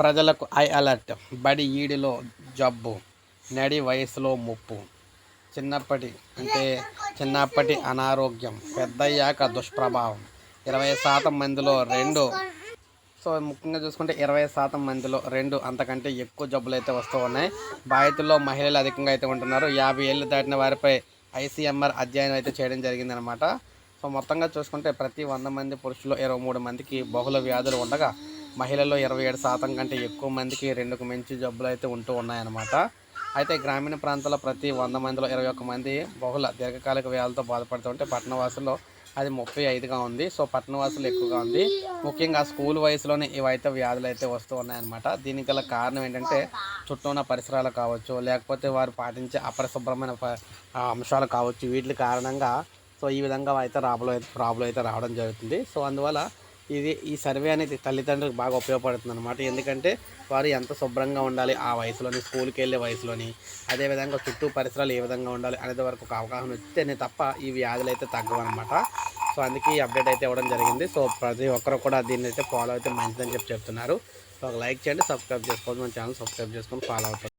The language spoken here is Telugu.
ప్రజలకు ఐ అలర్ట్. బడి ఈడిలో జబ్బు నడి వయసులో ముప్పు. చిన్నప్పటి అంటే చిన్నప్పటి అనారోగ్యం పెద్దయ్యాక దుష్ప్రభావం. ఇరవై శాతం మందిలో రెండు సో ముఖ్యంగా చూసుకుంటే ఇరవై శాతం మందిలో రెండు అంతకంటే ఎక్కువ జబ్బులు అయితే వస్తూ ఉన్నాయి. బాధితుల్లో మహిళలు అధికంగా అయితే ఉంటున్నారు. యాభై ఏళ్ళు దాటిన వారిపై ఐసీఎంఆర్ అధ్యయనం అయితే చేయడం జరిగిందనమాట సో మొత్తంగా చూసుకుంటే ప్రతి వంద మంది పురుషులు ఇరవై మూడు మందికి బహుళ వ్యాధులు ఉండగా మహిళల్లో ఇరవై ఏడు శాతం కంటే ఎక్కువ మందికి రెండుకు మించి జబ్బులు అయితే ఉంటూ ఉన్నాయన్నమాట. అయితే గ్రామీణ ప్రాంతాల్లో ప్రతి వంద మందిలో ఇరవై ఒక్క మంది బహుళ దీర్ఘకాలిక వ్యాధులతో బాధపడుతుంటే పట్టణవాసుల్లో అది ముప్పై ఐదుగా ఉంది. సో పట్టణవాసులు ఎక్కువగా ఉంది. ముఖ్యంగా స్కూల్ వయసులోనే ఇవైతే వ్యాధులు అయితే వస్తూ ఉన్నాయన్నమాట. దీనికి గల కారణం ఏంటంటే చుట్టూ ఉన్న పరిసరాలు కావచ్చు లేకపోతే వారు పాటించే అపరిశుభ్రమైన అంశాలు కావచ్చు. వీటి కారణంగా సో ఈ విధంగా అయితే రాబులో ప్రాబ్లం అయితే రావడం జరుగుతుంది. సో అందువల్ల ఇది ఈ సర్వే అనేది తల్లిదండ్రులకు బాగా ఉపయోగపడుతుంది అనమాట ఎందుకంటే వారు ఎంత శుభ్రంగా ఉండాలి ఆ వయసులోని స్కూల్కి వెళ్ళే వయసులోని అదేవిధంగా చుట్టూ పరిసరాలు ఏ విధంగా ఉండాలి అనేది వరకు ఒక అవగాహన వస్తేనే తప్ప ఈ వ్యాధులు అయితే తగ్గవన్నమాట సో అందుకే ఈ అప్డేట్ అయితే ఇవ్వడం జరిగింది. సో ప్రతి ఒక్కరు కూడా దీన్ని అయితే ఫాలో అయితే మంచిదని చెప్పి చెప్తున్నారు. సో ఒక లైక్ చేయండి సబ్స్క్రైబ్ చేసుకోండి మన ఛానల్ సబ్స్క్రైబ్ చేసుకొని ఫాలో అవుతుంది